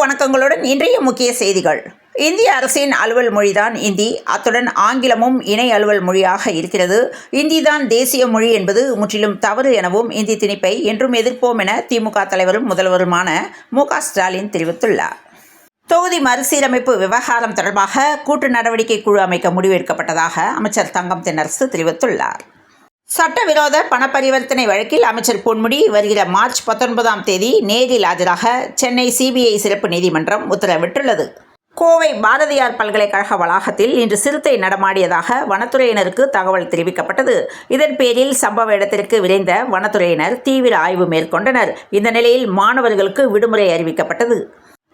வணக்கங்களுடன் இன்றைய முக்கிய செய்திகள். இந்திய அரசின் அலுவல் மொழிதான் இந்தி. அத்துடன் ஆங்கிலமும் இணை அலுவல் மொழியாக இருக்கிறது. இந்தி தான் தேசிய மொழி என்பது முற்றிலும் தவறு எனவும் இந்தி திணிப்பை என்றும் எதிர்ப்போம் என திமுக தலைவரும் முதல்வருமான மு ஸ்டாலின் தெரிவித்துள்ளார். தொகுதி மறுசீரமைப்பு விவகாரம் தொடர்பாக கூட்டு நடவடிக்கை குழு அமைக்க முடிவெடுக்கப்பட்டதாக அமைச்சர் தங்கம் தென்னரசு தெரிவித்துள்ளார். சட்டவிரோத பண பரிவர்த்தனை வழக்கில் அமைச்சர் பொன்முடி வருகிற மார்ச் பத்தொன்பதாம் தேதி நேரில் ஆஜராக சென்னை சிபிஐ சிறப்பு நீதிமன்றம் உத்தரவிட்டுள்ளது. கோவை பாரதியார் பல்கலைக்கழக வளாகத்தில் இன்று சிறுத்தை நடமாடியதாக வனத்துறையினருக்கு தகவல் தெரிவிக்கப்பட்டது. இதன் பேரில் சம்பவ இடத்திற்கு விரைந்த வனத்துறையினர் தீவிர ஆய்வு மேற்கொண்டனர். இந்த நிலையில் மாணவர்களுக்கு விடுமுறை அறிவிக்கப்பட்டது.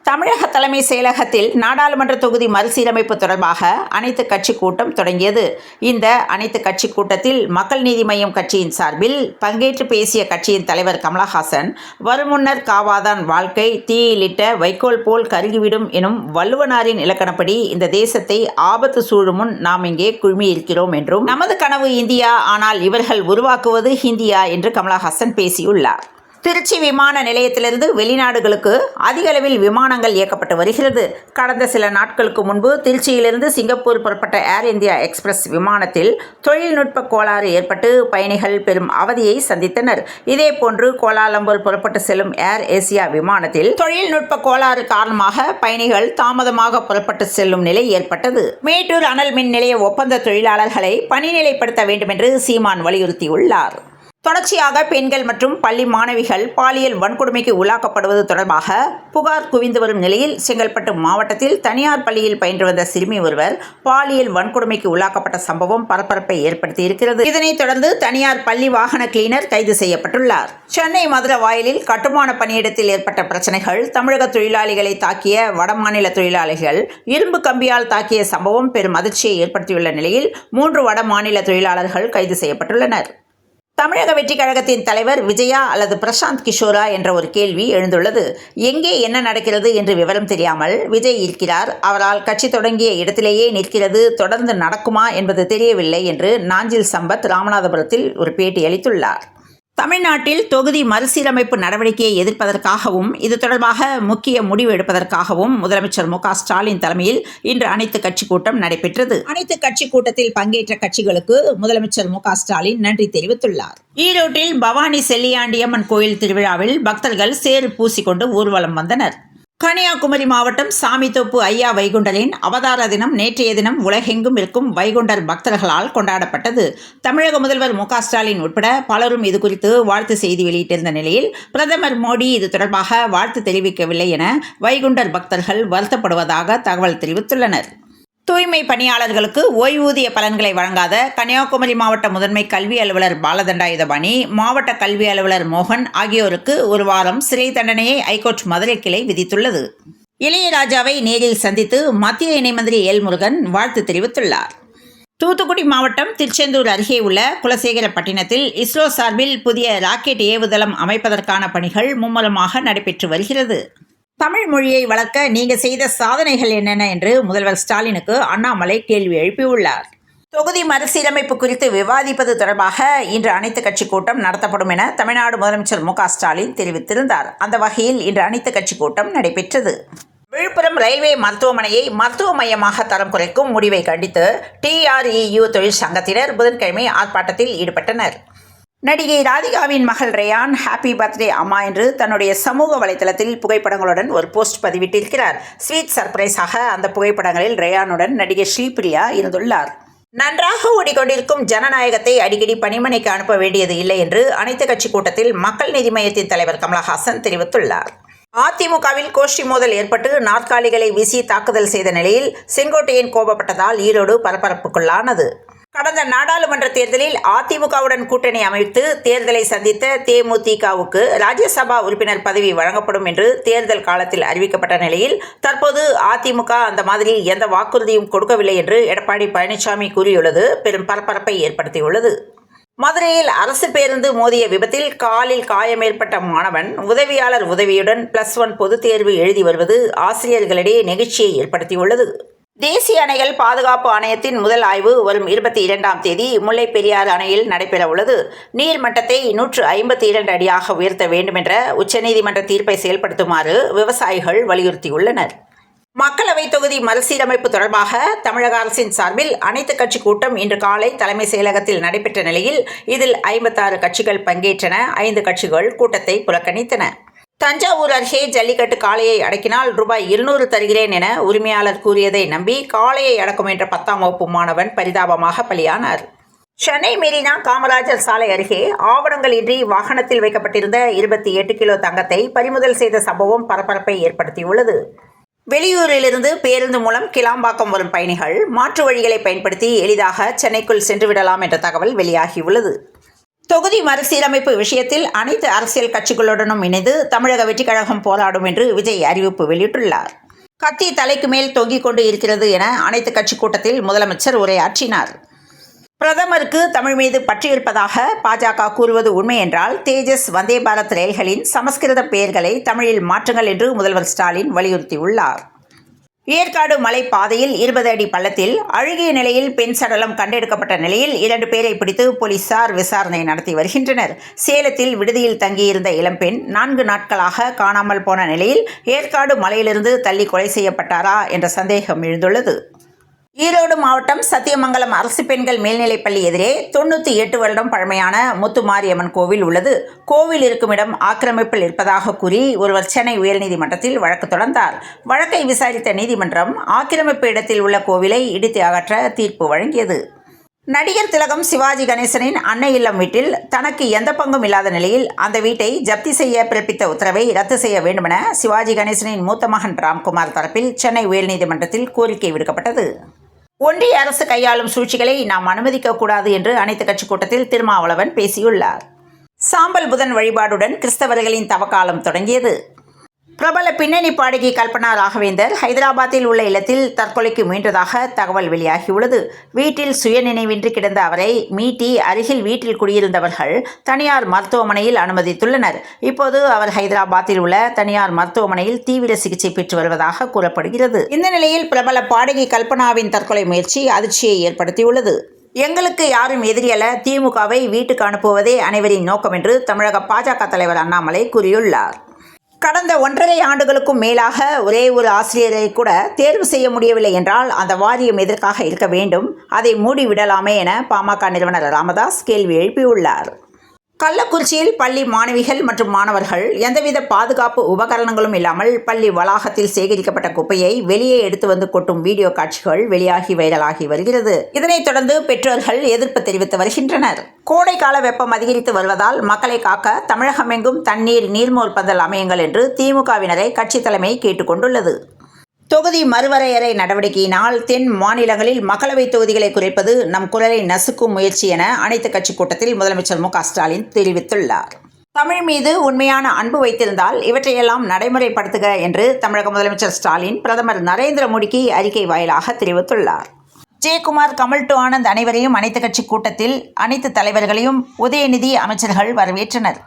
தமிழக தலைமை செயலகத்தில் நாடாளுமன்ற தொகுதி மறுசீரமைப்பு தொடர்பாக அனைத்து கட்சி கூட்டம் தொடங்கியது. இந்த அனைத்து கட்சி கூட்டத்தில் மக்கள் நீதி மய்யம் கட்சியின் சார்பில் பங்கேற்று பேசிய கட்சியின் தலைவர் கமலஹாசன் வருமுன்னர் காவாதான் வாழ்க்கை தீயிலிட்ட வைக்கோல் போல் கருகிவிடும் எனும் வள்ளுவனாரின் இலக்கணப்படி இந்த தேசத்தை ஆபத்து சூழும் முன் நாம் இங்கே குழுமியிருக்கிறோம் என்றும் நமது கனவு இந்தியா ஆனால் இவர்கள் உருவாக்குவது ஹிந்தியா என்று கமலஹாசன் பேசியுள்ளார். திருச்சி விமான நிலையத்திலிருந்து வெளிநாடுகளுக்கு அதிக அளவில் விமானங்கள் இயக்கப்பட்டு வருகிறது. கடந்த சில நாட்களுக்கு முன்பு திருச்சியிலிருந்து சிங்கப்பூர் புறப்பட்ட ஏர் இந்தியா எக்ஸ்பிரஸ் விமானத்தில் தொழில்நுட்ப கோளாறு ஏற்பட்டு பயணிகள் பெரும் அவதியை சந்தித்தனர். இதேபோன்று கோலாலம்பூர் புறப்பட்டு செல்லும் ஏர் ஏசியா விமானத்தில் தொழில்நுட்ப கோளாறு காரணமாக பயணிகள் தாமதமாக புறப்பட்டு செல்லும் நிலை ஏற்பட்டது. மேட்டூர் அனல் மின் நிலைய ஒப்பந்த தொழிலாளர்களை பணிநிலைப்படுத்த வேண்டும் என்று சீமான் வலியுறுத்தியுள்ளார். தொடர்ச்சியாக பெண்கள் மற்றும் பள்ளி மாணவிகள் பாலியல் வன்கொடுமைக்கு உள்ளாக்கப்படுவது தொடர்பாக புகார் குவிந்து வரும் நிலையில் செங்கல்பட்டு மாவட்டத்தில் தனியார் பள்ளியில் பயின்று வந்த சிறுமி ஒருவர் பாலியல் வன்கொடுமைக்கு உள்ளாக்கப்பட்ட சம்பவம் பரபரப்பை ஏற்படுத்தியிருக்கிறது. இதனைத் தொடர்ந்து தனியார் பள்ளி வாகன கிளீனர் கைது செய்யப்பட்டுள்ளார். சென்னை மதுரவாயலில் கட்டுமான பணியிடத்தில் ஏற்பட்ட பிரச்சனைகள் தமிழக தொழிலாளிகளை தாக்கிய வடமாநில தொழிலாளிகள் இரும்பு கம்பியால் தாக்கிய சம்பவம் பெரும் அதிர்ச்சியை ஏற்படுத்தியுள்ள நிலையில் மூன்று வட மாநில தொழிலாளர்கள் கைது செய்யப்பட்டுள்ளனர். தமிழக வெற்றி கழகத்தின் தலைவர் விஜயா அல்லது பிரசாந்த் கிஷோரா என்ற ஒரு கேள்வி எழுந்துள்ளது. எங்கே என்ன நடக்கிறது என்று விவரம் தெரியாமல் விஜய் இருக்கிறார். அவரால் கட்சி தொடங்கிய இடத்திலேயே நிற்கிறது. தொடர்ந்து நடக்குமா என்பது தெரியவில்லை என்று நாஞ்சில் சம்பத் ராமநாதபுரத்தில் ஒரு பேட்டி அளித்துள்ளார். தமிழ்நாட்டில் தொகுதி மறுசீரமைப்பு நடவடிக்கையை எதிர்ப்பதற்காகவும் இது தொடர்பாக முக்கிய முடிவு எடுப்பதற்காகவும் முதலமைச்சர் மு ஸ்டாலின் தலைமையில் இன்று அனைத்து கட்சி கூட்டம் நடைபெற்றது. அனைத்து கட்சி கூட்டத்தில் பங்கேற்ற கட்சிகளுக்கு முதலமைச்சர் மு ஸ்டாலின் நன்றி தெரிவித்துள்ளார். ஈரோட்டில் பவானி செல்லியாண்டியம்மன் கோயில் திருவிழாவில் பக்தர்கள் சேறு பூசிக்கொண்டு ஊர்வலம் வந்தனர். கன்னியாகுமரி மாவட்டம் சாமித்தோப்பு ஐயா வைகுண்டரின் அவதார தினம் நேற்றைய தினம் உலகெங்கும் இருக்கும் வைகுண்டர் பக்தர்களால் கொண்டாடப்பட்டது. தமிழக முதல்வர் மு ஸ்டாலின் உட்பட பலரும் இது குறித்து வாழ்த்து செய்தி வெளியிட்டிருந்த நிலையில் பிரதமர் மோடி இது தொடர்பாக வாழ்த்து தெரிவிக்கவில்லை என வைகுண்டர் பக்தர்கள் வருத்தப்படுவதாக தகவல் தெரிவித்துள்ளனர். தூய்மை பணியாளர்களுக்கு ஓய்வூதிய பலன்களை வழங்காத கன்னியாகுமரி மாவட்ட முதன்மை கல்வி அலுவலர் பாலதண்டாயுதபாணி மாவட்ட கல்வி அலுவலர் மோகன் ஆகியோருக்கு ஒரு வாரம் சிறை தண்டனையை ஐகோர்ட் மதுரை கிளை விதித்துள்ளது. இளையராஜாவை நேரில் சந்தித்து மத்திய இணைமந்திரி எல்முருகன் வாழ்த்து தெரிவித்துள்ளார். தூத்துக்குடி மாவட்டம் திருச்செந்தூர் அருகே உள்ள குலசேகரப்பட்டினத்தில் இஸ்ரோ சார்பில் புதிய ராக்கெட் ஏவுதளம் அமைப்பதற்கான பணிகள் மும்முரமாக நடைபெற்று வருகிறது. தமிழ் மொழியை வளர்க்க நீங்க செய்த சாதனைகள் என்னென்ன என்று முதல்வர் ஸ்டாலினுக்கு அண்ணாமலை கேள்வி எழுப்பியுள்ளார். தொகுதி மறுசீரமைப்பு குறித்து விவாதிப்பது தொடர்பாக இன்று அனைத்து கட்சி கூட்டம் நடத்தப்படும் என தமிழ்நாடு முதலமைச்சர் மு ஸ்டாலின் தெரிவித்திருந்தார். அந்த வகையில் இன்று அனைத்து கட்சி கூட்டம் நடைபெற்றது. விழுப்புரம் ரயில்வே மருத்துவமனையை மருத்துவ மையமாக தரம் குறைக்கும் முடிவை கண்டித்து டிஆர்இயு தொழிற்சங்கத்தினர் புதன்கிழமை ஆர்ப்பாட்டத்தில் ஈடுபட்டனர். நடிகை ராதிகாவின் மகள் ரேயான் ஹாப்பி பர்த்டே அம்மா என்று தன்னுடைய சமூக வலைதளத்தில் புகைப்படங்களுடன் ஒரு போஸ்ட் பதிவிட்டிருக்கிறார். ஸ்வீட் சர்ப்ரைஸாக அந்த புகைப்படங்களில் ரேயானுடன் நடிகை ஸ்ரீபிரியா இருந்துள்ளார். நன்றாக ஓடிக்கொண்டிருக்கும் ஜனநாயகத்தை அடிக்கடி பணிமனைக்கு அனுப்ப வேண்டியது இல்லை என்று அனைத்து கட்சி கூட்டத்தில் மக்கள் நீதி மையத்தின் தலைவர் கமலஹாசன் தெரிவித்துள்ளார். அதிமுகவில் கோஷ்டி மோதல் ஏற்பட்டு நாற்காலிகளை வீசி தாக்குதல் செய்த நிலையில் செங்கோட்டையன் கோபப்பட்டதால் ஈரோடு பரபரப்புக்குள்ளானது. கடந்த நாடாளுமன்ற தேர்தலில் அதிமுகவுடன் கூட்டணி அமைத்து தேர்தலை சந்தித்த தேமுதிகவுக்கு ராஜ்யசபா உறுப்பினர் பதவி வழங்கப்படும் என்று தேர்தல் காலத்தில் அறிவிக்கப்பட்ட நிலையில் தற்போது அதிமுக அந்த மாதிரி எந்த வாக்குறுதியும் கொடுக்கவில்லை என்று எடப்பாடி பழனிசாமி கூறியுள்ளது. பெரும் பரபரப்பை ஏற்படுத்தியுள்ளது. மதுரையில் அரசு பேருந்து மோதிய விபத்தில் காலில் காயம் ஏற்பட்ட மாணவன் உதவியாளர் உதவியுடன் பிளஸ் ஒன் பொதுத் தேர்வு எழுதி வருவது ஆசிரியர்களிடையே நெகிழ்ச்சியை ஏற்படுத்தியுள்ளது. தேசிய அணைகள் பாதுகாப்பு ஆணையத்தின் முதல் ஆய்வு வரும் இருபத்தி இரண்டாம் தேதி முல்லை பெரியாறு அணையில் நடைபெற உள்ளது. நீர்மட்டத்தை நூற்று ஐம்பத்தி இரண்டு அடியாக உயர்த்த வேண்டுமென்ற உச்சநீதிமன்ற தீர்ப்பை செயல்படுத்துமாறு விவசாயிகள் வலியுறுத்தியுள்ளனர். மக்களவைத் தொகுதி மறுசீரமைப்பு தொடர்பாக தமிழக அரசின் சார்பில் அனைத்து கட்சி கூட்டம் இன்று காலை தலைமை செயலகத்தில் நடைபெற்ற நிலையில் இதில் ஐம்பத்தாறு கட்சிகள் பங்கேற்றன. ஐந்து கட்சிகள் கூட்டத்தை புறக்கணித்தன. தஞ்சாவூர் அருகே ஜல்லிக்கட்டு காளையை அடக்கினால் ரூபாய் இருநூறு தருகிறேன் என உரிமையாளர் கூறியதை நம்பி காளையை அடக்கும் என்ற பத்தாம் வகுப்பு மாணவன் பரிதாபமாக பலியானார். சென்னை மெரினா காமராஜர் சாலை அருகே ஆவணங்கள் இன்றி வாகனத்தில் வைக்கப்பட்டிருந்த இருபத்தி எட்டு கிலோ தங்கத்தை பறிமுதல் செய்த சம்பவம் பரபரப்பை ஏற்படுத்தியுள்ளது. வெளியூரிலிருந்து பேருந்து மூலம் கிளாம்பாக்கம் வரும் பயணிகள் மாற்று வழிகளை பயன்படுத்தி எளிதாக சென்னைக்குள் சென்றுவிடலாம் என்ற தகவல் வெளியாகியுள்ளது. தொகுதி மறுசீரமைப்பு விஷயத்தில் அனைத்து அரசியல் கட்சிகளுடனும் இணைந்து தமிழக வெற்றிக் கழகம் போராடும் என்று விஜய் அறிவிப்பு வெளியிட்டுள்ளார். கத்தி தலைக்கு மேல் தொங்கிக் கொண்டு இருக்கிறது என அனைத்து கட்சி கூட்டத்தில் முதலமைச்சர் உரையாற்றினார். பிரதமருக்கு தமிழ் மீது பற்றியிருப்பதாக பாஜக கூறுவது உண்மை என்றால் தேஜஸ் வந்தே பாரத் ரயில்களின் சமஸ்கிருத பெயர்களை தமிழில் மாற்றுங்கள் என்று முதல்வர் ஸ்டாலின் வலியுறுத்தியுள்ளார். ஏற்காடு மலை பாதையில் இருபது அடி பள்ளத்தில் அழுகிய நிலையில் பெண் சடலம் கண்டெடுக்கப்பட்ட நிலையில் இரண்டு பேரை பிடித்து போலீசார் விசாரணை நடத்தி வருகின்றனர். சேலத்தில் விடுதியில் தங்கியிருந்த இளம்பெண் நான்கு நாட்களாக காணாமல் போன நிலையில் ஏற்காடு மலையிலிருந்து தள்ளி கொலை செய்யப்பட்டாரா என்ற சந்தேகம் எழுந்துள்ளது. ஈரோடு மாவட்டம் சத்தியமங்கலம் அரசு பெண்கள் மேல்நிலைப்பள்ளி எதிரே தொண்ணூற்றி எட்டு வருடம் பழமையான முத்துமாரியம்மன் கோவில் உள்ளது. கோவில் இருக்கும் இடம் ஆக்கிரமிப்பில் இருப்பதாக கூறி ஒருவர் சென்னை உயர்நீதிமன்றத்தில் வழக்கு தொடர்ந்தார். வழக்கை விசாரித்த நீதிமன்றம் ஆக்கிரமிப்பு இடத்தில் உள்ள கோவிலை இடித்து அகற்ற தீர்ப்பு வழங்கியது. நடிகர் திலகம் சிவாஜி கணேசனின் அன்னை இல்லம் வீட்டில் தனக்கு எந்த பங்கும் இல்லாத நிலையில் அந்த வீட்டை ஜப்தி செய்ய பிறப்பித்த உத்தரவை ரத்து செய்ய வேண்டுமென சிவாஜி கணேசனின் மூத்த மகன் ராம்குமார் தரப்பில் சென்னை உயர்நீதிமன்றத்தில் கோரிக்கை விடுக்கப்பட்டது. ஒன்றிய அரசு கையாளும் சூழ்ச்சிகளை நாம் அனுமதிக்கக்கூடாது என்று அனைத்து கட்சி கூட்டத்தில் திருமாவளவன் பேசியுள்ளார். சாம்பல் புதன் வழிபாடுடன் கிறிஸ்தவர்களின் தவக்காலம் தொடங்கியது. பிரபல பின்னணி பாடகி கல்பனா ராகவேந்தர் ஹைதராபாத்தில் உள்ள இல்லத்தில் தற்கொலைக்கு முயன்றதாக தகவல் வெளியாகியுள்ளது. வீட்டில் சுயநினைவின்றி கிடந்த அவரை மீட்டி அருகில் வீட்டில் குடியிருந்தவர்கள் தனியார் மருத்துவமனையில் அனுமதித்துள்ளனர். இப்போது அவர் ஹைதராபாத்தில் உள்ள தனியார் மருத்துவமனையில் தீவிர சிகிச்சை பெற்று வருவதாக கூறப்படுகிறது. இந்த நிலையில் பிரபல பாடகி கல்பனாவின் தற்கொலை முயற்சி அதிர்ச்சியை ஏற்படுத்தியுள்ளது. எங்களுக்கு யாரும் எதிரியல்ல திமுகவை வீட்டுக்கு அனுப்புவதே அனைவரின் நோக்கம் என்று தமிழக பாஜக தலைவர் அண்ணாமலை கூறியுள்ளார். கடந்த ஒன்றரை ஆண்டுகளுக்கும் மேலாக ஒரே ஒரு ஆசிரியரை கூட தேர்வு செய்ய முடியவில்லை என்றால் அந்த வாரியம் எதற்காக இருக்க வேண்டும்? அதை மூடிவிடலாமே என பாமக நிறுவனர் ராமதாஸ் கேள்வி எழுப்பியுள்ளார். கள்ளக்குறிச்சியில் பள்ளி மாணவிகள் மற்றும் மாணவர்கள் எந்தவித பாதுகாப்பு உபகரணங்களும் இல்லாமல் பள்ளி வளாகத்தில் சேகரிக்கப்பட்ட குப்பையை வெளியே எடுத்து வந்து கொட்டும் வீடியோ காட்சிகள் வெளியாகி வைரலாகி வருகிறது. இதனைத் தொடர்ந்து பெற்றோர்கள் எதிர்ப்பு தெரிவித்து வருகின்றனர். கோடைக்கால வெப்பம் அதிகரித்து வருவதால் மக்களை காக்க தமிழகமெங்கும் தண்ணீர் நீர்மோர் பந்தல் அமையுங்கள் என்று திமுகவினரை கட்சி தலைமை கேட்டுக்கொண்டுள்ளது தொகுதி மறுவரையறை நடவடிக்கையினால் தென் மாநிலங்களில் மக்களவைத் தொகுதிகளை குறைப்பது நம் குரலை நசுக்கும் முயற்சி என அனைத்து கட்சி கூட்டத்தில் முதலமைச்சர் மு ஸ்டாலின் தெரிவித்துள்ளார். தமிழ் மீது உண்மையான அன்பு வைத்திருந்தால் இவற்றையெல்லாம் நடைமுறைப்படுத்துக என்று தமிழக முதலமைச்சர் ஸ்டாலின் பிரதமர் நரேந்திர மோடிக்கு அறிக்கை வாயிலாக தெரிவித்துள்ளார். ஜெயக்குமார் கமல் டு ஆனந்த் அனைவரையும் அனைத்து கட்சி கூட்டத்தில் அனைத்து தலைவர்களையும் உதயநிதி அமைச்சர்கள் வரவேற்றனர்.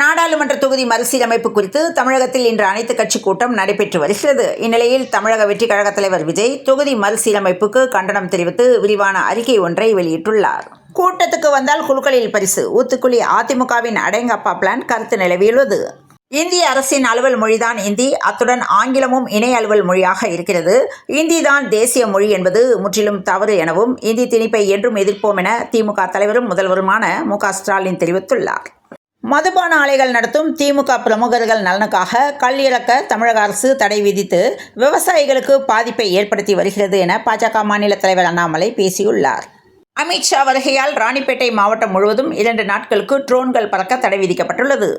நாடாளுமன்ற தொகுதி மறுசீரமைப்பு குறித்து தமிழகத்தில் இன்று அனைத்து கட்சி கூட்டம் நடைபெற்று வருகிறது. இந்நிலையில் தமிழக வெற்றி கழக தலைவர் விஜய் தொகுதி மறுசீரமைப்புக்கு கண்டனம் தெரிவித்து விரிவான அறிக்கை ஒன்றை வெளியிட்டுள்ளார். கூட்டத்துக்கு வந்தால் குழுக்களில் பரிசு. ஊத்துக்குழி அதிமுகவின் அடங்கப்பா பிளான் கருத்து நிலவியுள்ளது. இந்திய அரசின் அலுவல் மொழிதான் இந்தி. அத்துடன் ஆங்கிலமும் இணை அலுவல் மொழியாக இருக்கிறது. இந்தி தான் தேசிய மொழி என்பது முற்றிலும் தவறு எனவும் இந்தி திணிப்பை என்றும் எதிர்ப்போம் என திமுக தலைவரும் முதல்வருமான மு ஸ்டாலின் தெரிவித்துள்ளார். மதுபான ஆலைகள் நடத்தும் திமுக பிரமுகர்கள் நலனுக்காக கல் இறக்க தமிழக அரசு தடை விதித்து விவசாயிகளுக்கு பாதிப்பை ஏற்படுத்தி வருகிறது என பாஜக மாநில தலைவர் அண்ணாமலை பேசியுள்ளார். அமித்ஷா வருகையால் ராணிப்பேட்டை மாவட்டம் முழுவதும் இரண்டு நாட்களுக்கு ட்ரோன்கள் பறக்க தடை விதிக்கப்பட்டுள்ளது.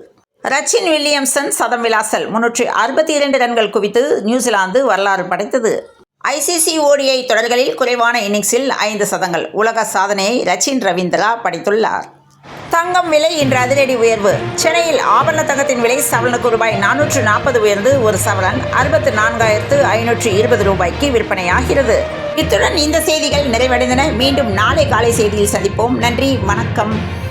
ரச்சின் வில்லியம்சன் சதம் விலாசல் முன்னூற்றி அறுபத்தி இரண்டு ரன்கள் குவித்து நியூசிலாந்து வரலாறு படைத்தது. ஐசிசி ஓடிஐ தொடர்களில் குறைவான இன்னிங்ஸில் ஐந்து சதங்கள். உலக சாதனையை ரச்சின் ரவீந்திரா படைத்துள்ளார். தங்கம் விலை இன்று அதிரடி உயர்வு. சென்னையில் ஆபரண தங்கத்தின் விலை சவரனுக்கு ரூபாய் நானூற்று நாற்பது உயர்ந்து ஒரு சவரன் அறுபத்து நான்காயிரத்து ஐநூற்று இருபது ரூபாய்க்கு விற்பனையாகிறது. இத்துடன் இந்த செய்திகள் நிறைவடைந்தன. மீண்டும் நாளை காலை செய்தியில் சந்திப்போம். நன்றி. வணக்கம்.